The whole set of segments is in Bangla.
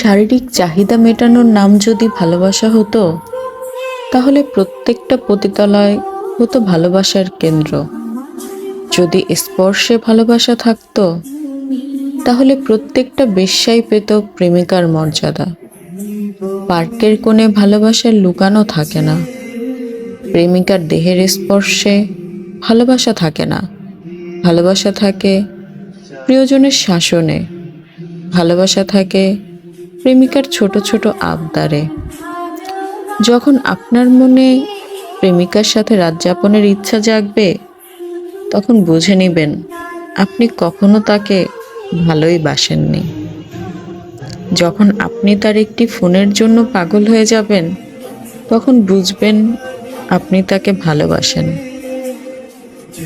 শারীরিক চাহিদা মেটানোর নাম যদি ভালোবাসা হতো, তাহলে প্রত্যেকটা পতিতালয় হতো ভালোবাসার কেন্দ্র। যদি স্পর্শে ভালোবাসা থাকতো, তাহলে প্রত্যেকটা বেশ্যাই পেত প্রেমিকার মর্যাদা। পার্কের কোণে ভালোবাসার লুকানো থাকে না। প্রেমিকার দেহের স্পর্শে ভালোবাসা থাকে না। ভালোবাসা থাকে প্রিয়জনের শাসনে। ভালোবাসা থাকে প্রেমিকার ছোট ছোট আবদারে। যখন আপনার মনে প্রেমিকার সাথে রাত যাপনের ইচ্ছা জাগবে, তখন বুঝে নেবেন আপনি কখনো তাকে ভালোই বাসেননি। যখন আপনি তার একটি ফোনের জন্য পাগল হয়ে যাবেন, তখন বুঝবেন আপনি তাকে ভালোবাসেন।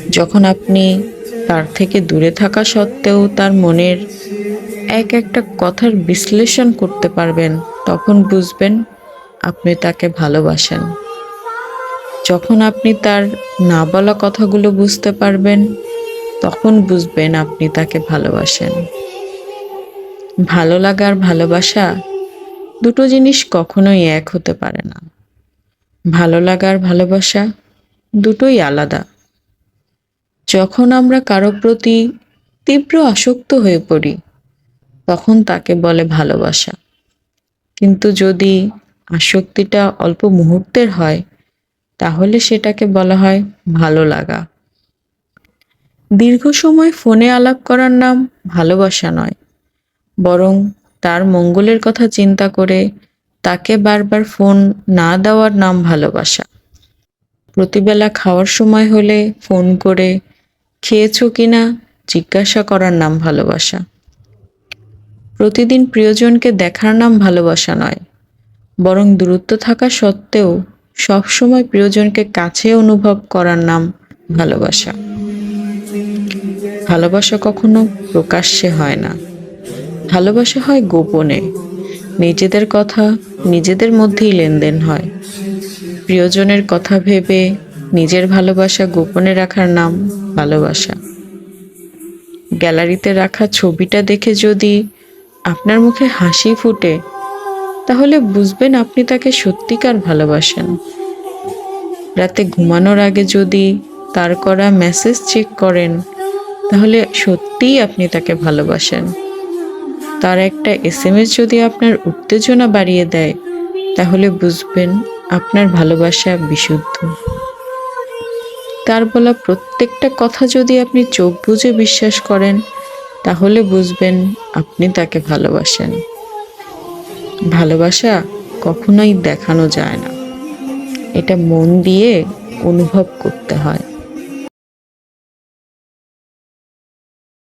যখন আপনি তার থেকে দূরে থাকা সত্ত্বেও তার মনের এক একটা কথার বিশ্লেষণ করতে পারবেন, তখন বুঝবেন আপনি তাকে ভালোবাসেন। যখন আপনি তার না বলা কথাগুলো বুঝতে পারবেন, তখন বুঝবেন আপনি তাকে ভালোবাসেন। ভালো লাগার ভালোবাসা দুটো জিনিস কখনোই এক হতে পারে না। ভালো লাগার ভালোবাসা দুটোই আলাদা। যখন আমরা কারও প্রতি তীব্র আসক্ত হয়ে পড়ি তখন তাকে বলে ভালোবাসা। কিন্তু যদি আসক্তিটা অল্প মুহূর্তের হয়, তাহলে সেটাকে বলা হয় ভালো লাগা। দীর্ঘ সময় ফোনে আলাপ করার নাম ভালোবাসা নয়, বরং তার মঙ্গলের কথা চিন্তা করে তাকে বারবার ফোন না দেওয়ার নাম ভালোবাসা। প্রতিবেলা খাওয়ার সময় হলে ফোন করে, খেয়েছো কিনা? জিজ্ঞাসা করার নাম ভালোবাসা। প্রতিদিন প্রিয়জনকে দেখার নাম ভালোবাসা নয়, বরং দূরত্ব থাকা সত্ত্বেও সবসময় প্রিয়জনকে কাছে অনুভব করার নাম ভালোবাসা। ভালোবাসা কখনো প্রকাশ্যে হয় না। ভালোবাসা হয় গোপনে। নিজেদের কথা নিজেদের মধ্যেই লেনদেন হয়। প্রিয়জনের কথা ভেবে নিজের ভালোবাসা গোপনে রাখার নাম ভালোবাসা। গ্যালারিতে রাখা ছবিটা দেখে যদি আপনার মুখে হাসি ফুটে, তাহলে বুঝবেন আপনি তাকে সত্যিকার ভালোবাসেন। রাতে ঘুমানোর আগে যদি তার করা মেসেজ চেক করেন, তাহলে সত্যিই আপনি তাকে ভালোবাসেন। তার একটা এসএমএস যদি আপনার উত্তেজনা বাড়িয়ে দেয়, তাহলে বুঝবেন আপনার ভালোবাসা বিশুদ্ধ। তার বলা প্রত্যেকটা কথা যদি আপনি চোখ বুজে বিশ্বাস করেন তাহলে বুঝবেন আপনি তাকে ভালোবাসেন। ভালোবাসা কখনোই দেখানো যায় না। এটা মন দিয়ে অনুভব করতে হয়।